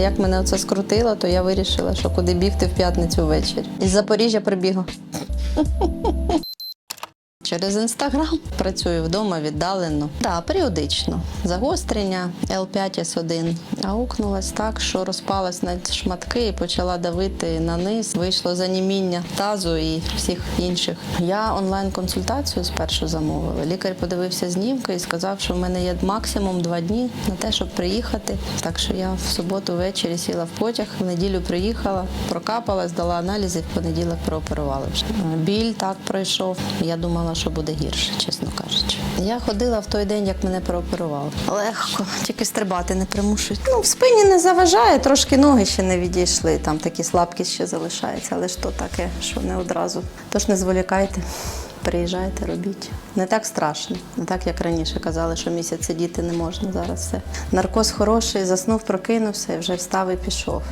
Як мене це скрутило, то я вирішила, що куди бігти в п'ятницю ввечері. Із Запоріжжя прибігла. Через інстаграм працюю вдома віддалено. Так, періодично. Загострення L5S1. Аукнулась так, що розпалась на шматки і почала давити на низ. Вийшло заніміння тазу і всіх інших. Я онлайн-консультацію спершу замовила. Лікар подивився знімки і сказав, що в мене є максимум два дні на те, щоб приїхати. Так що я в суботу ввечері сіла в потяг, в неділю приїхала, прокапала, здала аналізи, в понеділок прооперували вже. Біль так пройшов. Я думала, що буде гірше, чесно кажучи. Я ходила в той день, як мене прооперували. Легко, тільки стрибати не примушують. Ну, в спині не заважає, трошки ноги ще не відійшли. Там такі слабкість ще залишається, але ж то таке, що не одразу. Тож не зволікайте. Приїжджайте, робіть. Не так страшно, не так, як раніше казали, що місяць сидіти не можна. Зараз все. Наркоз хороший, заснув, прокинувся і вже встав і пішов.